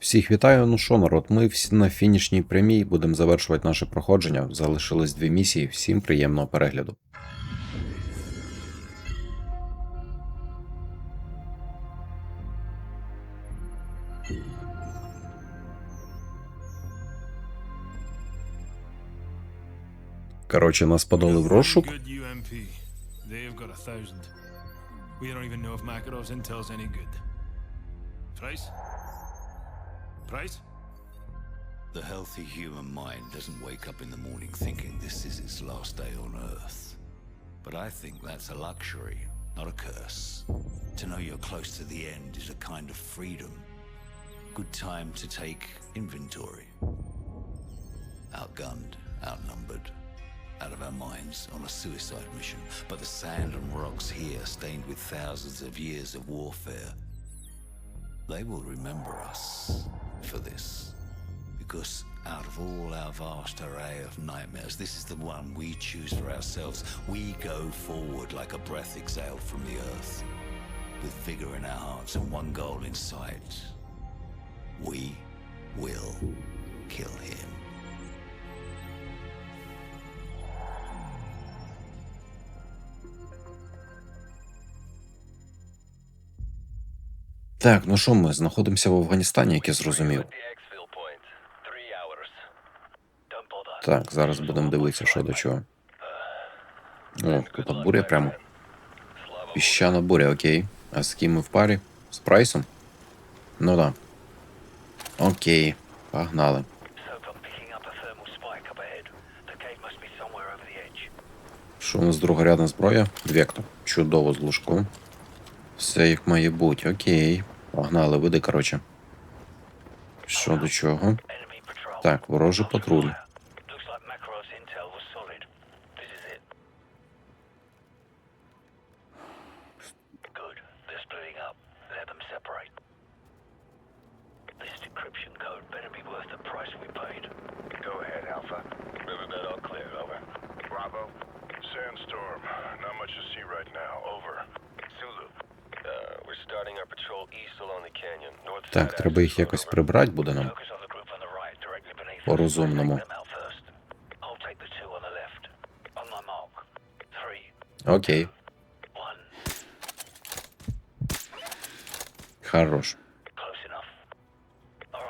Всіх вітаю. Ну що, народ, ми всі на фінішній прямій будемо завершувати наше проходження. Залишилось дві місії. Всім приємного перегляду. Коротше, нас подали в розшук. Price? Price? The healthy human mind doesn't wake up in the morning thinking this is its last day on Earth. But I think that's a luxury, not a curse. To know you're close to the end is a kind of freedom. Good time to take inventory. Outgunned, outnumbered, out of our minds on a suicide mission. But the sand and rocks here, stained with thousands of years of warfare, they will remember us for this. Because out of all our vast array of nightmares, this is the one we choose for ourselves. We go forward like a breath exhaled from the earth, with vigor in our hearts and one goal in sight. We will kill him. Так, ну що, ми знаходимося в Афганістані, як я зрозумів. Так, зараз будемо дивитися, що до чого. О, тут буря прямо. Піщана буря, окей. А з ким ми в парі? З Прайсом? Ну да. Окей, погнали. Що у нас другорядна зброя? Вектор. Чудово з лужком. Все як має бути. Окей. Погнали, веди, коротше. Що до чого? Так, ворожий патруль.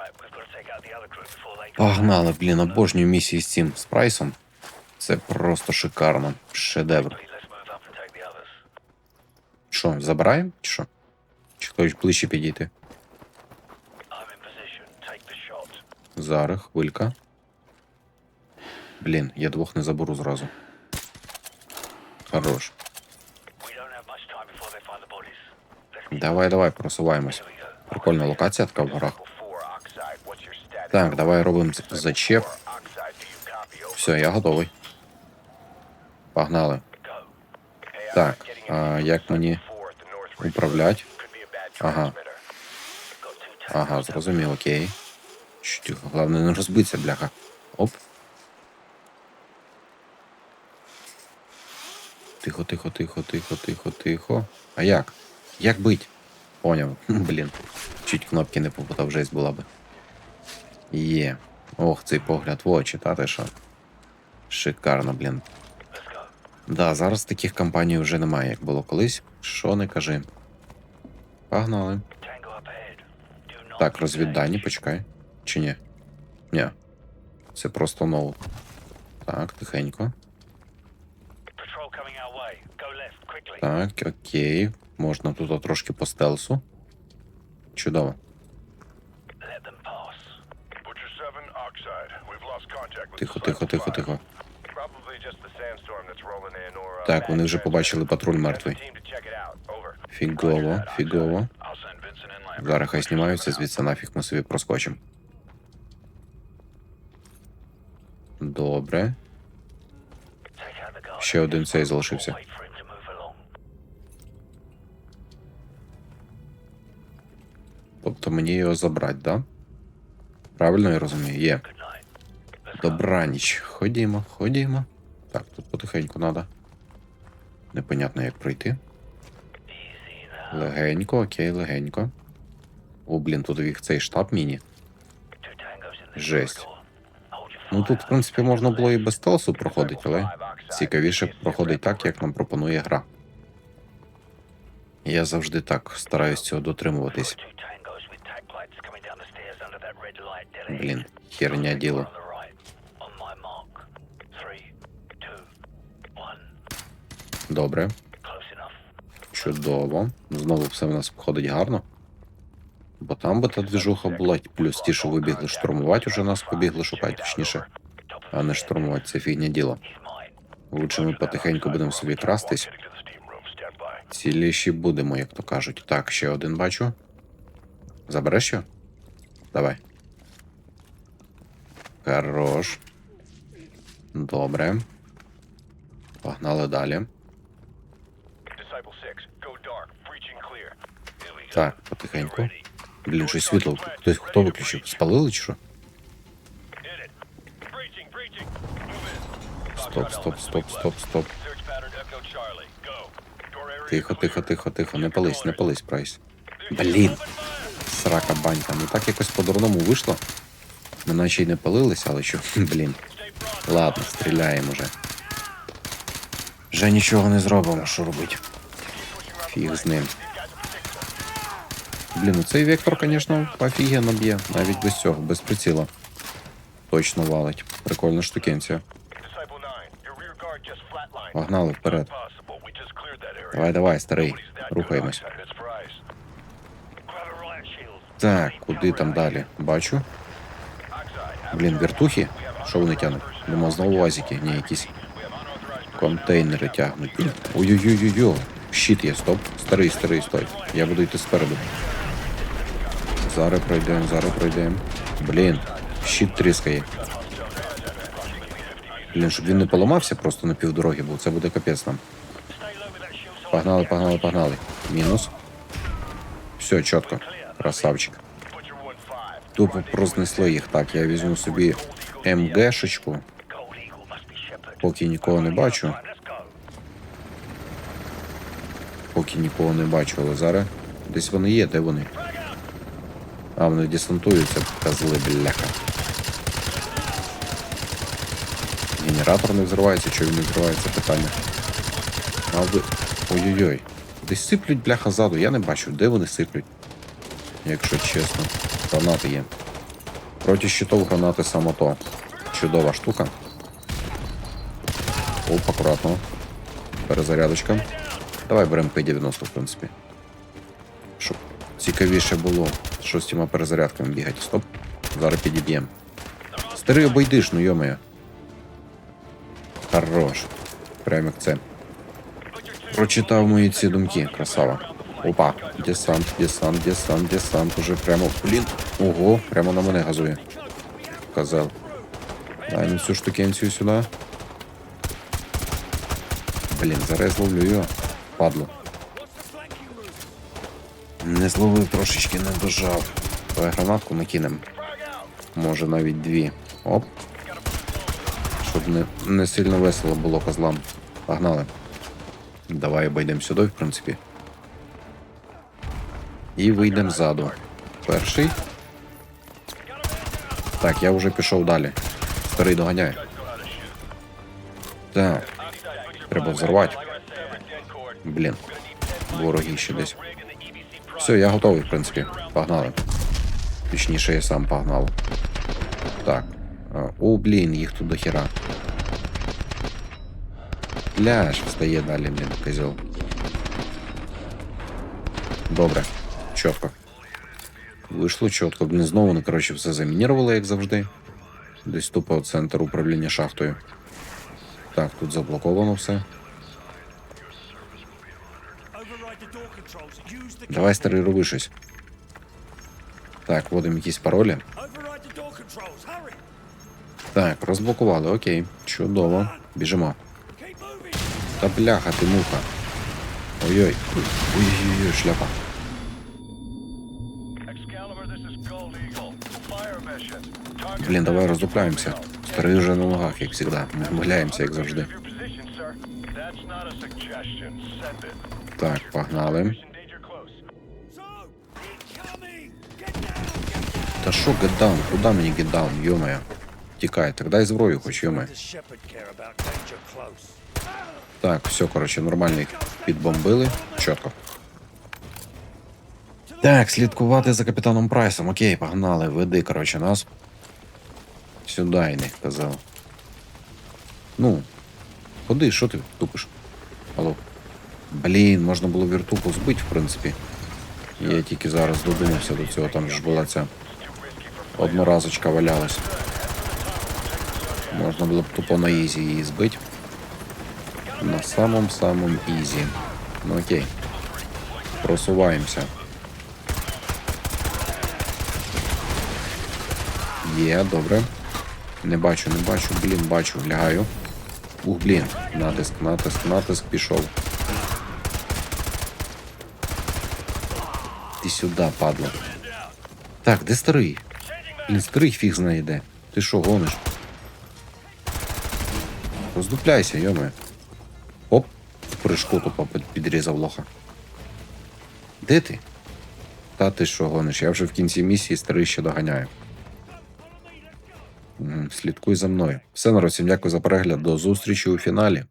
Right, we've got to take out the other group before they. Погнали, блін, обожнюю місії з цим з Прайсом. Це просто шикарно. Шедевр. Що, забираємо? Чи що? Хтось ближче підійти? Зараз, хвилька. Блін, я двох не заберу зразу. Хорош. Давай, давай, просуваємось. Прикольна локація така в горах. Так, давай робимо зачеп. Все, я готовий. Погнали. Так, а як мені управлять? Ага. Ага, зрозумів, окей. Чуть, головне не розбитися, бляха. Оп. Тихо, тихо, тихо, тихо, тихо, тихо. А як? Як бить? Поняв. Блін. Чуть кнопки не попутав, жесть була би. Є. Ох, цей погляд в очі, та що? Шикарно, блін. Да, зараз таких компаній вже немає, як було колись. Що не кажи. Погнали. Так, розвіддані, почекай. Чи ні? Ні. Це просто ноут. Так, тихенько. Так, окей. Можна тут трошки по стелсу. Чудово. Let them pass. Butcher 7, Oxide. We've lost contact with Тихо, тихо, тихо, тихо. Uh, Так, вони вже побачили патруль мертвий. Фігово, фігово. Зараз хай знімаються, звідси нафіг ми собі проскочимо. Добре. Ще один цей залишився. Тобто мені його забрати, да? Правильно я розумію? Є. Добраніч. Ходімо, ходімо. Так, тут потихеньку треба. Непонятно, як пройти. Легенько, окей, легенько. О, блін, тут їх цей штаб міні. Жесть. Ну тут, в принципі, можна було і без стелсу проходити, але цікавіше проходить так, як нам пропонує гра. Я завжди так стараюсь цього дотримуватись. Блін, херня діло. Добре, чудово. Знову все в нас виходить гарно. Бо там би та двіжуха була, плюс ті, що вибігли штурмувати, уже нас побігли шукати, точніше. А не штурмувати, це фігня діло. Лучше ми потихеньку будемо собі крастись. Ціліші будемо, як то кажуть. Так, ще один бачу. Забереш його? Давай. Хорош. Добре. Погнали далі. Так, потихеньку. Блін, щось світло. Хтось хто виключив? Спалили чи що? Стоп, стоп, стоп, стоп, стоп. Тихо, тихо, тихо, тихо. Не пались, не пались, прайс. Блін. Срака банька. Ну так якось по-дурному вийшло. Ми наче й не палилися, але що, блін. Ладно, стріляємо вже. Вже нічого не зробимо, що робить. Фіг з ним. Блін, ну цей вектор, звісно, офігенно б'є. Навіть без цього, без приціла. Точно валить. Прикольна штукенція. Disciple 9, your rear guard just flatlined. Погнали вперед. Давай, давай, старий. Рухаємось. Так, куди там далі? Бачу. Блін, вертухи? Що вони тягнуть? Нема знову вазики, ні, якісь контейнери тягнуть. Ой-ой-ой-ой. Щит є, стоп. Старий, старий, стой. Я буду йти спереду. Зараз пройдемо, зараз пройдемо. Блін, щит тріскає. Блін, щоб він не поламався просто на півдороги, бо це буде капець нам. Погнали, погнали, погнали. Мінус. Все, чітко. Красавчик. Тупо рознесло їх. Так, я візьму собі МГшечку, поки нікого не бачу. Поки нікого не бачу, але зараз десь вони є, де вони? А, вони десантуються, козли, бляха. Генератор не взривається, чого він не взривається, питання. А ви... Ой-ой-ой. Десь сиплють бляха ззаду, я не бачу, де вони сиплють. Якщо чесно. Гранати є. Проти щитов гранати само то. Чудова штука. Оп, акуратно. Перезарядочка. Давай беремо П-90, в принципі. Цікавіше було, що з цими перезарядками бігати. Стоп. Зараз підіб'ємо. Старий обойдиш, ну йомає. Хорош. Прям як це. Прочитав мої ці думки, красава. Опа, десант, десант, десант, десант. Уже прямо. Блін. Ого, прямо на мене газує. Козел. Дай ну цю штукенцію сюди. Блін, зараз я зловлю його. Падло. Не зловив трошечки, не дожав. Давай гранатку накинем. Може навіть дві. Оп. Щоб не, не сильно весело було козлам. Погнали. Давай обійдемо сюди, в принципі. І вийдемо ззаду. Перший. Так, я вже пішов далі. Старий доганяє. Так. Треба взорвати. Блін. Вороги ще десь. Все, я готовий, в принципі. Погнали. Точніше, я сам погнав. Так. О, блін, їх тут до хера. Пляж встає далі, блін, козел. Добре. Чітко. Вийшло чітко. Блін, знову вони, коротше, все замінірували, як завжди. Десь тупо центр управління шахтою. Так, тут заблоковано все. Давай, старий, роби щось. Так, вводимо якісь паролі. Так, розблокували, окей. Чудово. Біжимо. Та бляха, ти муха. Ой-ой. Ой-ой-ой, шляпа. Блін, давай роздупляємося. Старий вже на ногах, як завжди. Ми вмиляємося, як завжди. your position, Та що гетдаун? Куди мені гетдаун, йомая? Тікай, так дай зброю хоч, йомая. Так, все, коротше, нормально їх підбомбили. Чітко. Так, слідкувати за капітаном Прайсом. Окей, погнали, веди, коротше, нас. Сюди йди, казав. Ну, ходи, що ти тупиш? Алло. Блін, можна було віртуху збити, в принципі. Я тільки зараз додумався до цього, там ж була ця одноразочка валялась. Можна було б тупо на ізі її збити. На самом-самом ізі. Ну окей. Просуваємося. Є, добре. Не бачу, не бачу, блін, бачу, лягаю. Ух, блін. Натиск, натиск, натиск пішов. Ти сюди, падла. Так, де старий? Блін, старий фіг знайде. Ти що, гониш? Роздупляйся, йоме. Оп, в прыжку тупо підрізав лоха. Де ти? Та ти що гониш? Я вже в кінці місії старий ще доганяю. Слідкуй за мною. Все, народ, всім дякую за перегляд. До зустрічі у фіналі.